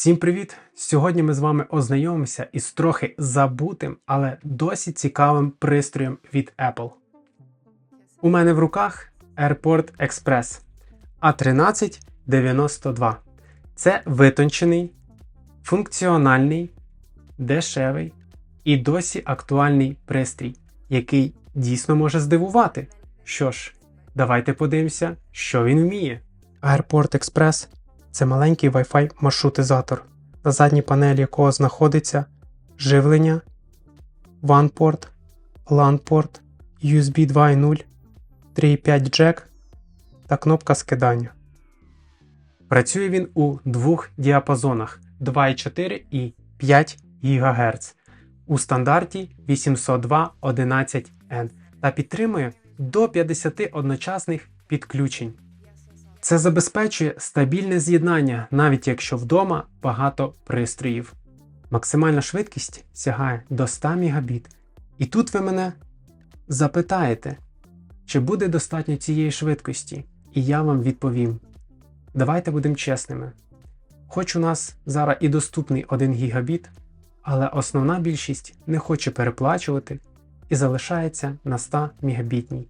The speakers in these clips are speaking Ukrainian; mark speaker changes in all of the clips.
Speaker 1: Всім привіт! Сьогодні ми з вами ознайомимося із трохи забутим, але досить цікавим пристроєм від Apple. У мене в руках AirPort Express A1392. Це витончений, функціональний, дешевий і досі актуальний пристрій, який дійсно може здивувати. Що ж, давайте подивимося, що він вміє. AirPort Express це маленький Wi-Fi маршрутизатор, на задній панелі якого знаходиться живлення, WAN-порт, LAN-порт, USB 2.0, 3.5 джек та кнопка скидання. Працює він у двох діапазонах 2,4 і 5 ГГц у стандарті 802.11n та підтримує до 50 одночасних підключень. Це забезпечує стабільне з'єднання, навіть якщо вдома багато пристроїв. Максимальна швидкість сягає до 100 Мбіт. І тут ви мене запитаєте, чи буде достатньо цієї швидкості, і я вам відповім. Давайте будемо чесними. Хоч у нас зараз і доступний 1 Гбіт, але основна більшість не хоче переплачувати і залишається на 100 Мбітній.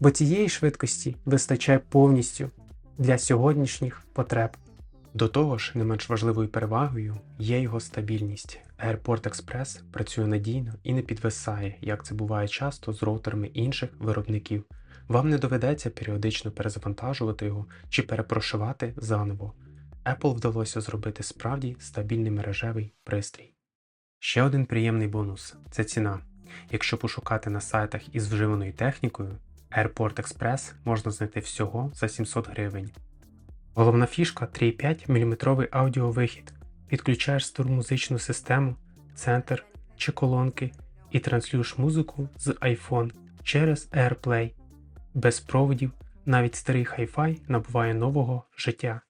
Speaker 1: Бо цієї швидкості вистачає повністю для сьогоднішніх потреб. До того ж, не менш важливою перевагою є його стабільність. AirPort Express працює надійно і не підвисає, як це буває часто з роутерами інших виробників. Вам не доведеться періодично перезавантажувати його чи перепрошивати заново. Apple вдалося зробити справді стабільний мережевий пристрій. Ще один приємний бонус це ціна. Якщо пошукати на сайтах із вживаною технікою, AirPort Express можна знайти всього за 700 гривень. Головна фішка 3,5 мм аудіовихід. Підключаєш стару музичну систему, центр чи колонки і транслюєш музику з iPhone через AirPlay. Без проводів навіть старий Hi-Fi набуває нового життя.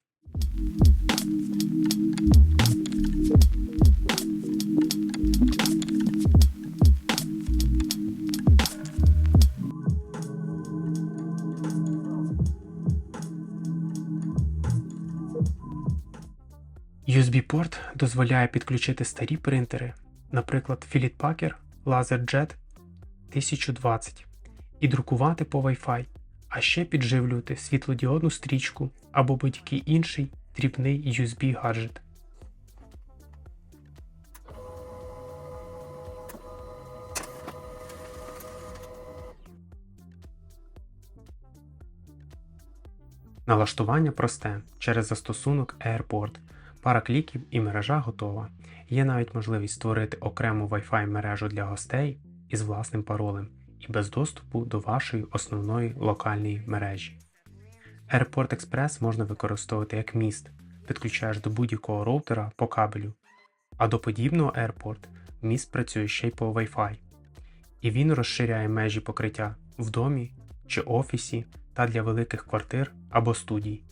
Speaker 1: USB-порт дозволяє підключити старі принтери, наприклад, Philip Packer LaserJet 1020, і друкувати по Wi-Fi, а ще підживлювати світлодіодну стрічку або будь-який інший дрібний USB гаджет. Налаштування просте через застосунок AirPort. Пара кліків і мережа готова. Є навіть можливість створити окрему Wi-Fi мережу для гостей із власним паролем і без доступу до вашої основної локальної мережі. AirPort Express можна використовувати як міст, підключаєш до будь-якого роутера по кабелю, а до подібного AirPort міст працює ще й по Wi-Fi. І він розширяє межі покриття в домі чи офісі та для великих квартир або студій.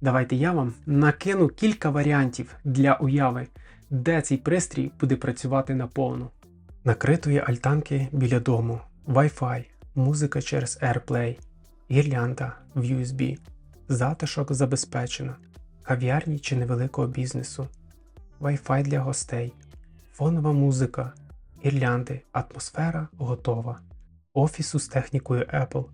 Speaker 1: Давайте я вам накину кілька варіантів для уяви, де цей пристрій буде працювати наповну. Накритої альтанки біля дому, Wi-Fi, музика через AirPlay, гірлянда в USB, затишок забезпечено, кав'ярні чи невеликого бізнесу, Wi-Fi для гостей, фонова музика, гірлянди, атмосфера готова, офісу з технікою Apple,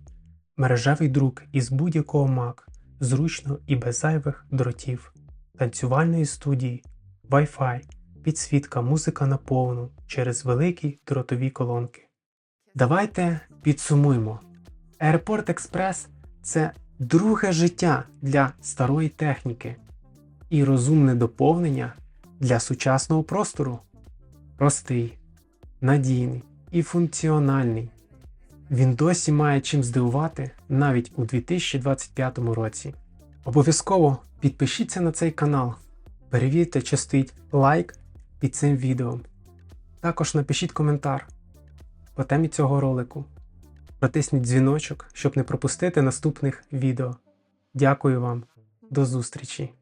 Speaker 1: мережевий друк із будь-якого Mac зручно і без зайвих дротів, танцювальної студії, Wi-Fi, підсвітка, музика на повну через великі дротові колонки. Давайте підсумуємо. Airport Express це друге життя для старої техніки і розумне доповнення для сучасного простору. Простий, надійний і функціональний. Він досі має чим здивувати навіть у 2025 році. Обов'язково підпишіться на цей канал, перевірте, чи стоїть лайк під цим відео. Також напишіть коментар по темі цього ролику. Протисніть дзвіночок, щоб не пропустити наступних відео. Дякую вам, до зустрічі!